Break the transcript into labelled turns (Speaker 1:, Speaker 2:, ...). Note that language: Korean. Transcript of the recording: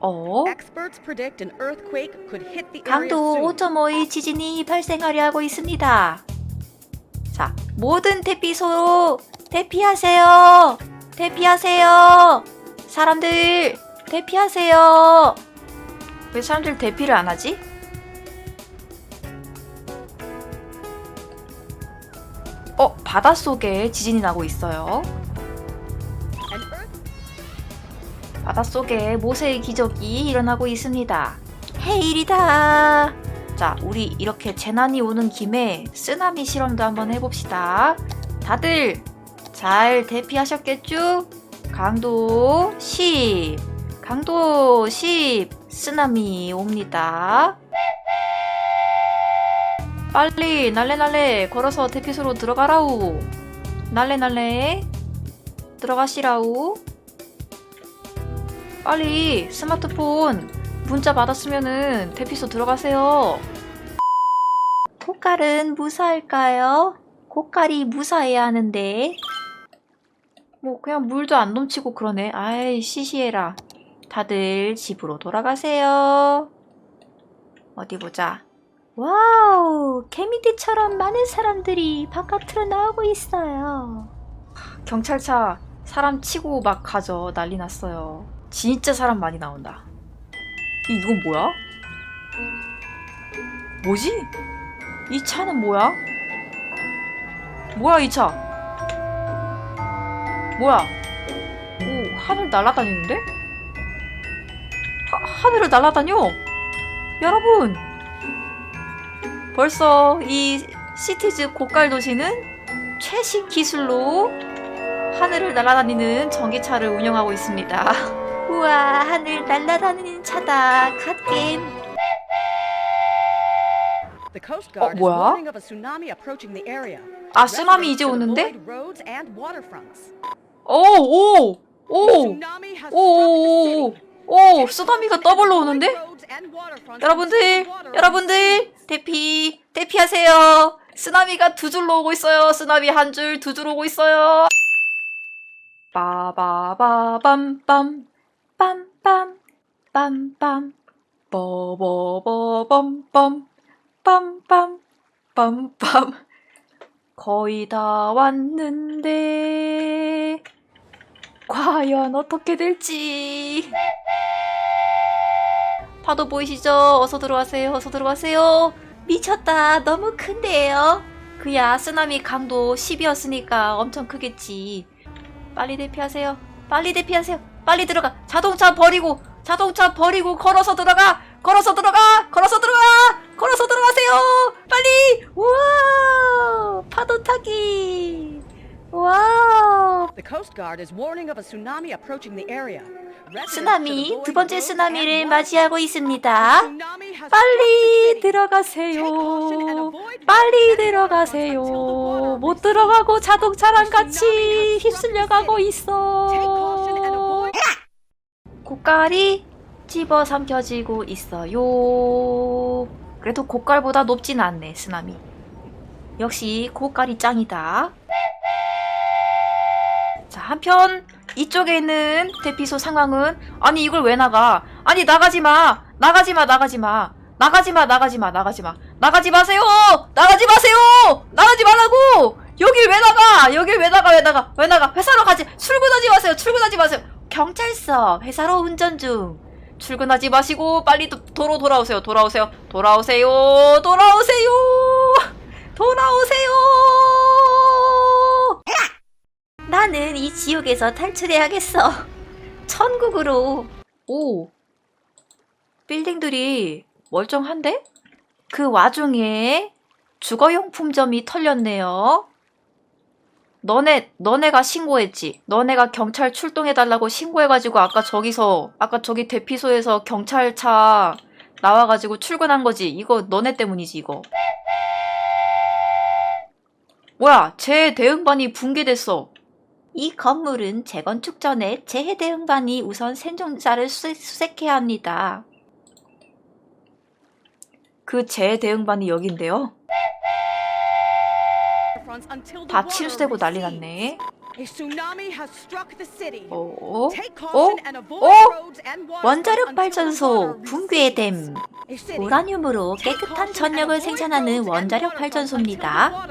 Speaker 1: 어? 강도
Speaker 2: soon.
Speaker 1: 5.5의 지진이 발생하려 하고 있습니다. 자, 모든 대피소로 대피하세요. 대피하세요. 사람들 대피하세요. 왜 사람들 대피를 안 하지? 어, 바닷속에 지진이 나고 있어요. 바닷속에 모세의 기적이 일어나고 있습니다. 헤일이다. 자, 우리 이렇게 재난이 오는 김에 쓰나미 실험도 한번 해봅시다. 다들 잘 대피하셨겠죠? 강도 10, 강도 10, 쓰나미 옵니다. 빨리 날래날래 걸어서 대피소로 들어가라우. 날래날래 들어가시라우. 빨리 스마트폰 문자 받았으면은 대피소 들어가세요. 고깔은 무사할까요? 고깔이 무사해야 하는데. 뭐 그냥 물도 안 넘치고 그러네. 아이 시시해라. 다들 집으로 돌아가세요. 어디 보자. 와우, 개미들처럼 많은 사람들이 바깥으로 나오고 있어요. 경찰차 사람 치고 막 가죠. 난리 났어요. 진짜 사람 많이 나온다. 이- 이건 뭐야? 뭐지? 이 차는 뭐야? 뭐야 이 차? 뭐야? 오 하늘 날아다니는데? 하, 하늘을 날아다녀? 여러분! 벌써 이 시티즈 고깔 도시는 최신 기술로 하늘을 날아다니는 전기차를 운영하고 있습니다. 우와, 하늘 날아다니는 차다. 갓게임.
Speaker 2: Is
Speaker 1: 뭐야? 아, 쓰나미 이제 오는데?
Speaker 2: waterfronts.
Speaker 1: 오, 오, 오, 쓰나미가 더블로 오는데? 여러분들, 여러분들, 대피, 대피하세요. 쓰나미가 두 줄로 오고 있어요. 쓰나미 한 줄, 두 줄 오고 있어요. 빠바바밤빰, 빰빰, 빰빰, 뻐버버범빰, 빰빰, 빰빰. 거의 다 왔는데, 과연 어떻게 될지. 파도 보이시죠? 어서 들어가세요. 어서 들어가세요. 미쳤다. 너무 큰데요. 그야 쓰나미 강도 10이었으니까 엄청 크겠지. 빨리 대피하세요. 빨리 대피하세요. 빨리 들어가. 자동차 버리고 자동차 버리고 걸어서 들어가. 걸어서 들어가. 걸어서 들어가. 걸어서 들어가세요. 빨리. 우와! 파도 타기. 와우.
Speaker 2: The Coast Guard is warning of a tsunami approaching the area.
Speaker 1: 쓰나미 두 번째 쓰나미를 맞이하고. 있습니다. 빨리. 들어가세요. 빨리 들어가세요. 못. 들어가고 자동차랑 같이
Speaker 2: has struck
Speaker 1: 휩쓸려
Speaker 2: the
Speaker 1: 가고
Speaker 2: city. Take caution and
Speaker 1: 있어.
Speaker 2: avoid
Speaker 1: 고깔이 집어 삼켜지고 있어요. 그래도 고깔보다 높진 않네, 쓰나미. 역시 고깔이 짱이다. 자, 한편 이쪽에 있는 대피소 상황은 아니 이걸 왜 나가? 아니 나가지 마. 나가지 마. 나가지 마. 나가지 마. 나가지 마. 나가지 마. 나가지 마세요. 나가지 마세요. 나가지 말라고. 여길 왜 나가? 여길 왜 나가? 왜 나가? 왜 나가? 회사로 가지. 출근하지 마세요. 출근하지 마세요. 경찰서 회사로 운전 중. 출근하지 마시고 빨리 도, 도로 돌아오세요. 돌아오세요. 돌아오세요. 돌아오세요. 돌아오세요. 나는 이 지옥에서 탈출해야겠어. 천국으로. 오. 빌딩들이 멀쩡한데? 그 와중에 주거용품점이 털렸네요. 너네, 너네가 신고했지? 너네가 경찰 출동해 달라고 신고해 가지고 아까 저기서, 아까 저기 대피소에서 경찰차 나와 가지고 출근한 거지. 이거 너네 때문이지, 이거. 뭐야, 재 대응반이 붕괴됐어. 이 건물은 재건축 전에 재해 대응반이 우선 생존자를 수색, 수색해야 합니다. 그 재해 대응반이 여긴데요. 다 침수되고 난리. 났네.
Speaker 2: A tsunami has struck the city.
Speaker 1: 어?
Speaker 2: Take
Speaker 1: 어?
Speaker 2: caution and avoid
Speaker 1: 어?
Speaker 2: roads and waterfronts
Speaker 1: 원자력 발전소 붕괴됨. 우라늄으로 깨끗한 전력을 생산하는 원자력 발전소입니다.